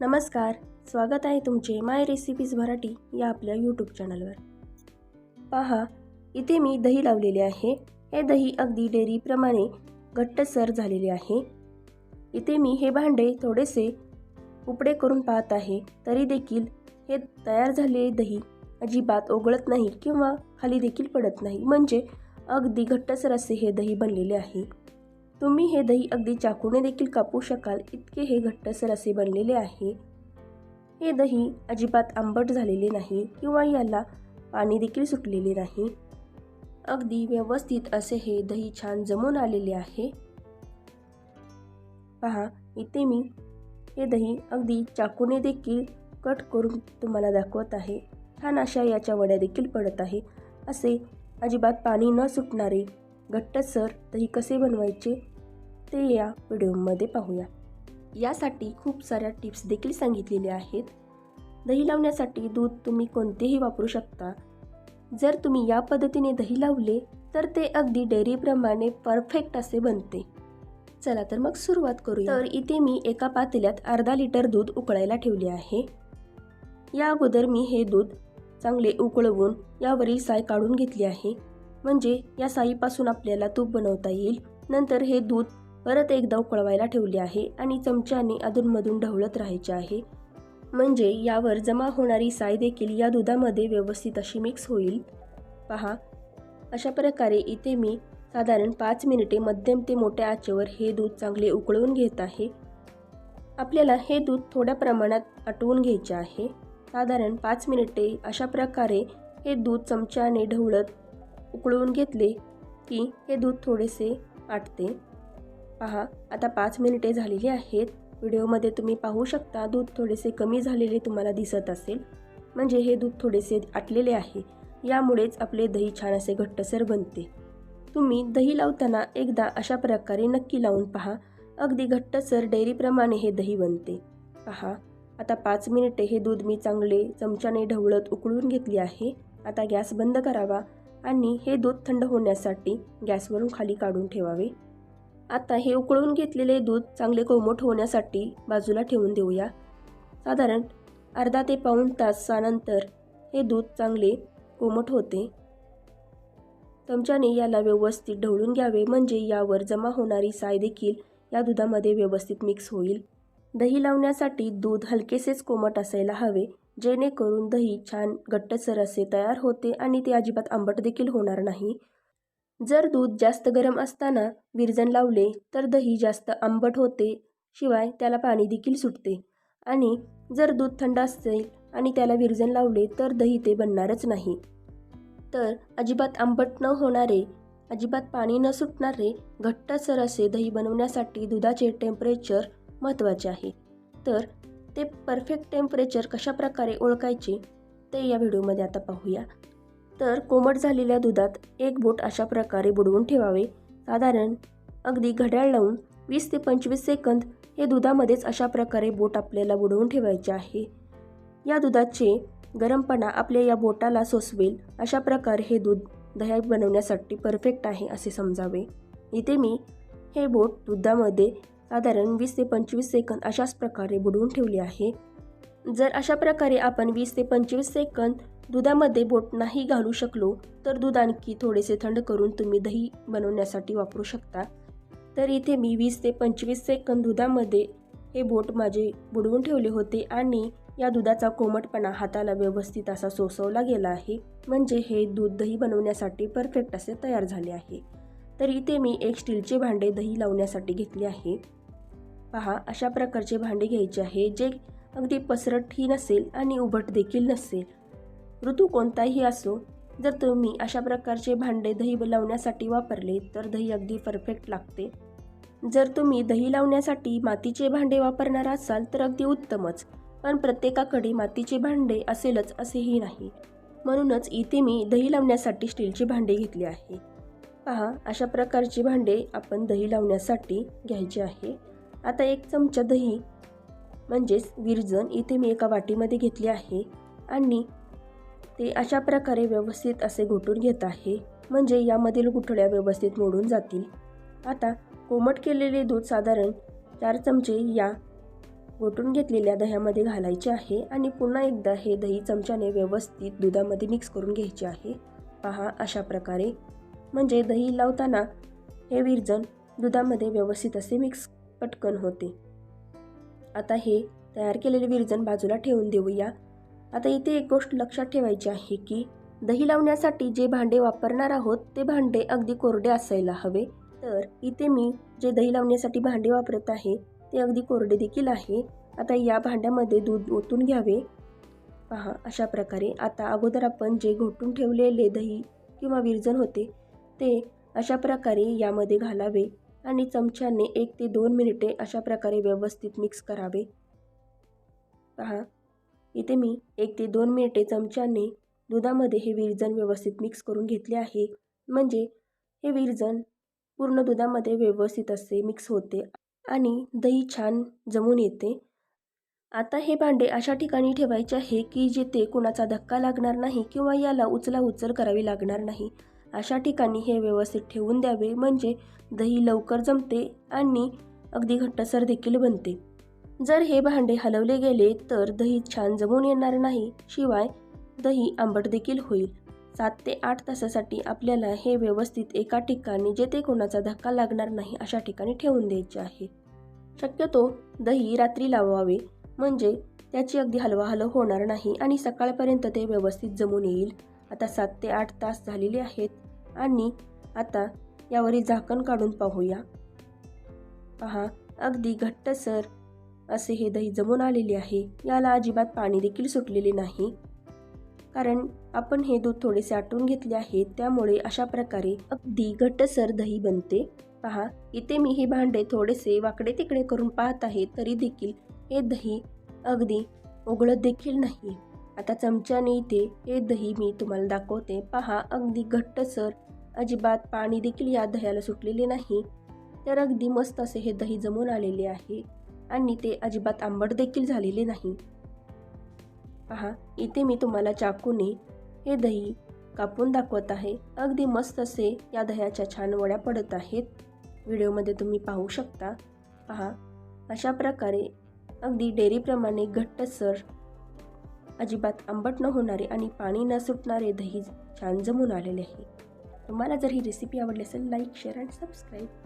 नमस्कार स्वागत आहे तुमचे माय रेसिपीज मराठी या आपल्या यूट्यूब चॅनलवर पहा इथे मी दही लावलेले आहे. हे दही अगदी डेअरीप्रमाणे घट्टसर झालेले आहे. इथे मी हे भांडे थोडेसे उपडे करून पाहत आहे. तरी देखील हे तयार झालेले दही अजिबात ओघळत नाही किंवा खाली देखील पडत नाही. म्हणजे अगदी घट्टसर असे हे दही बनलेले आहे. तुम्ही हे दही अगदी चाकूने देखील कापू शकाल. इतके हे घट्टसर असे बनलेले आहे. हे दही अजिबात आंबट झालेले नाही किंवा याला पाणी देखील सुटलेले नाही. अगदी व्यवस्थित असे हे दही छान जमून आलेले आहे. पहा इथे मी हे दही अगदी चाकूने देखील कट करून तुम्हाला दाखवत आहे. छान अशा याच्या वड्या देखील पडत आहे. असे अजिबात पाणी न सुटणारे घट्टसर दही कसे बनवायचे? ते या व्हिडिओमध्ये पाहूया. यासाठी खूप साऱ्या टिप्स देखील सांगितलेल्या आहेत. दही लावण्यासाठी दूध तुम्ही कोणतेही वापरू शकता. जर तुम्ही या पद्धतीने दही लावले तर ते अगदी डेअरीप्रमाणे परफेक्ट असे बनते. चला तर मग सुरुवात करूया. तर इथे मी एका पातेल्यात अर्धा लिटर दूध उकळायला ठेवले आहे. या अगोदर मी हे दूध चांगले उकळवून यावरील साय काढून घेतली आहे. म्हणजे या साईपासून आपल्याला तूप बनवता येईल. नंतर हे दूध परत एकदा उकळवायला ठेवली आहे आणि चमच्याने अधूनमधून ढवळत राहायचे आहे. म्हणजे यावर जमा होणारी साय देखील या दुधामध्ये व्यवस्थित अशी मिक्स होईल? पहा. अशा प्रकारे इथे मी साधारण पाच मिनिटे मध्यम ते मोठ्या आचेवर हे दूध चांगले उकळवून घेत आहे. आपल्याला हे दूध थोड्या प्रमाणात आटवून घ्यायचे आहे. साधारण पाच मिनिटे अशा प्रकारे हे दूध चमच्याने ढवळत उकळवून घेतले की हे दूध थोडेसे आटते. पहा आता पाच मिनिटे झालेली आहेत. व्हिडिओमध्ये तुम्ही पाहू शकता दूध थोडेसे कमी झालेले तुम्हाला दिसत असेल. म्हणजे हे दूध थोडेसे आटलेले आहे. यामुळेच आपले दही छान असे घट्टसर बनते. तुम्ही दही लावताना एकदा अशा प्रकारे नक्की लावून पहा. अगदी घट्टसर डेअरीप्रमाणे हे दही बनते. पहा आता पाच मिनिटे हे दूध मी चांगले चमच्याने ढवळत उकळून घेतली आहे. आता गॅस बंद करावा आणि हे दूध थंड होण्यासाठी गॅसवरून खाली काढून ठेवावे. आता हे उकळून घेतलेले दूध चांगले कोमट होण्यासाठी बाजूला ठेवून देऊया. साधारण अर्धा ते पाऊण तासानंतर हे दूध चांगले कोमट होते. चमच्याने याला व्यवस्थित ढवळून घ्यावे म्हणजे यावर जमा होणारी साय देखील या दुधामध्ये व्यवस्थित मिक्स होईल. दही लावण्यासाठी दूध हलकेसेच कोमट असायला हवे जेणेकरून दही छान घट्टसर असे तयार होते आणि ते अजिबात आंबट देखील होणार नाही. जर दूध जास्त गरम असताना विरजण लावले तर दही जास्त आंबट होते शिवाय त्याला पाणी देखील सुटते. आणि जर दूध थंड असेल आणि त्याला विरजण लावले तर दही ते बनणारच नाही. तर अजिबात आंबट न होणारे अजिबात पाणी न सुटणारे घट्टसर असे दही बनवण्यासाठी दुधाचे टेम्परेचर महत्त्वाचे आहे. तर ते परफेक्ट टेम्परेचर कशाप्रकारे ओळखायचे ते या व्हिडिओमध्ये आता पाहूया. तर कोमट झालेल्या दुधात एक बोट अशा प्रकारे बुडवून ठेवावे. साधारण अगदी घड्याळ लावून वीस ते पंचवीस सेकंद हे दुधामध्येच अशा प्रकारे बोट आपल्याला बुडवून ठेवायचे आहे. या दुधाचे गरमपणा आपल्या या बोटाला सोसवेल. अशा प्रकारे हे दूध दह्या बनवण्यासाठी परफेक्ट आहे असे समजावे. इथे मी हे बोट दुधामध्ये साधारण वीस ते पंचवीस सेकंद अशाच प्रकारे बुडवून ठेवले आहे. जर अशा प्रकारे आपण वीस ते पंचवीस सेकंद दुधामध्ये बोट नाही घालू शकलो तर दूध आणखी थोडेसे थंड करून तुम्ही दही बनवण्यासाठी वापरू शकता. तर इथे मी वीस ते पंचवीस सेकंद दुधामध्ये हे बोट माझे बुडवून ठेवले होते आणि या दुधाचा कोमटपणा हाताला व्यवस्थित असा सोसवला गेला आहे. म्हणजे हे दूध दही बनवण्यासाठी परफेक्ट असे तयार झाले आहे. तर इथे मी एक स्टीलचे भांडे दही लावण्यासाठी घेतले आहे. पहा अशा प्रकारचे भांडे घ्यायचे आहे जे अगदी पसरटही नसेल आणि उभट देखील नसेल. ऋतू कोणताही असो जर तुम्ही अशा प्रकारचे भांडे दही लावण्यासाठी वापरले तर दही अगदी परफेक्ट लागते. जर तुम्ही दही लावण्यासाठी मातीचे भांडे वापरणार असाल तर अगदी उत्तमच पण प्रत्येकाकडे मातीचे भांडे असेलच असेही नाही. म्हणूनच इथे मी दही लावण्यासाठी स्टीलची भांडे घेतले आहे. पहा अशा प्रकारची भांडे आपण दही लावण्यासाठी घ्यायचे आहे. आता एक चमचा दही म्हणजेच विरजन इथे मी एका वाटीमध्ये घेतले आहे. आणि ते अशा प्रकारे व्यवस्थित असे घोटून घेत आहे. म्हणजे यामधील गुठळ्या व्यवस्थित मोडून जातील. आता कोमट केलेले दूध साधारण चार चमचे या गोटून घेतलेल्या दह्यामध्ये घालायचे आहे आणि पुन्हा एकदा हे दही चमच्याने व्यवस्थित दुधामध्ये मिक्स करून घ्यायचे आहे. पहा अशा प्रकारे. म्हणजे दही लावताना हे विरजन दुधामध्ये व्यवस्थित असे मिक्स पटकन होते. आता हे तयार केलेले विरजन बाजूला ठेवून देऊया. आता इथे एक गोष्ट लक्षात ठेवायची आहे की दही लावण्यासाठी जे भांडे वापरणार आहोत ते भांडे अगदी कोरडे असायला हवे. तर इथे मी जे दही लावण्यासाठी भांडे वापरत आहे ते अगदी कोरडे देखील आहे. आता या भांड्यामध्ये दूध ओतून घ्यावे. पहा अशा प्रकारे आता अगोदर आपण जे घोटून ठेवलेले दही किंवा विरजन होते ते अशा प्रकारे यामध्ये घालावे आणि चमच्याने एक ते दोन मिनिटे अशा प्रकारे व्यवस्थित मिक्स करावे. पहा इथे मी एक ते दोन मिनिटे चमच्याने दुधामध्ये हे विरजन व्यवस्थित मिक्स करून घेतले आहे. म्हणजे हे विरजन पूर्ण दुधामध्ये व्यवस्थित असे मिक्स होते आणि दही छान जमून येते. आता हे भांडे अशा ठिकाणी ठेवायचे आहे की जिथे कुणाचा धक्का लागणार नाही किंवा याला उचला उचल करावी लागणार नाही. अशा ठिकाणी हे व्यवस्थित ठेवून द्यावे. म्हणजे दही लवकर जमते आणि अगदी घट्टसर देखील बनते. जर हे भांडे हलवले गेले तर दही छान जमून येणार नाही. शिवाय दही आंबट देखील होईल. सात ते आठ तासासाठी आपल्याला हे व्यवस्थित एका ठिकाणी जेथे कोणाचा धक्का लागणार नाही अशा ठिकाणी ठेवून द्यायचे आहे. शक्यतो दही रात्री लावावे म्हणजे त्याची अगदी हलवाहलव होणार नाही आणि सकाळपर्यंत ते व्यवस्थित जमून येईल. आता सात ते आठ तास झालेले आहेत आणि आता यावरील झाकण काढून पाहूया. पहा अगदी घट्टसर असे हे दही जमून आलेले आहे. याला अजिबात पाणी देखील सुटलेले नाही. कारण आपण हे दूध थोडेसे आटून घेतले आहे त्यामुळे अशा प्रकारे अगदी घट्टसर दही बनते. पहा इथे मी हे भांडे थोडेसे वाकडे तिकडे करून पाहत आहे तरी देखील हे दही अगदी उघडत देखील नाही. आता चमच्याने इथे हे दही मी तुम्हाला दाखवते. पहा अगदी घट्टसर अजिबात पाणी देखील या दह्याला सुटलेले नाही. तर अगदी मस्त असे हे दही जमून आलेले आहे. आणि ते अजिबात आंबट देखील झालेले नाही. पहा इथे मी तुम्हाला चाकूने हे दही कापून दाखवत आहे. अगदी मस्त असे या दह्याच्या छान वड्या पडत आहेत. व्हिडिओमध्ये तुम्ही पाहू शकता. पहा अशा प्रकारे अगदी डेअरीप्रमाणे घट्टसर अजिबात आंबट न होणारे आणि पाणी न सुटणारे दही छान जमून आलेले आहे. तुम्हाला जर ही रेसिपी आवडली असेल लाईक शेअर अँड सबस्क्राईब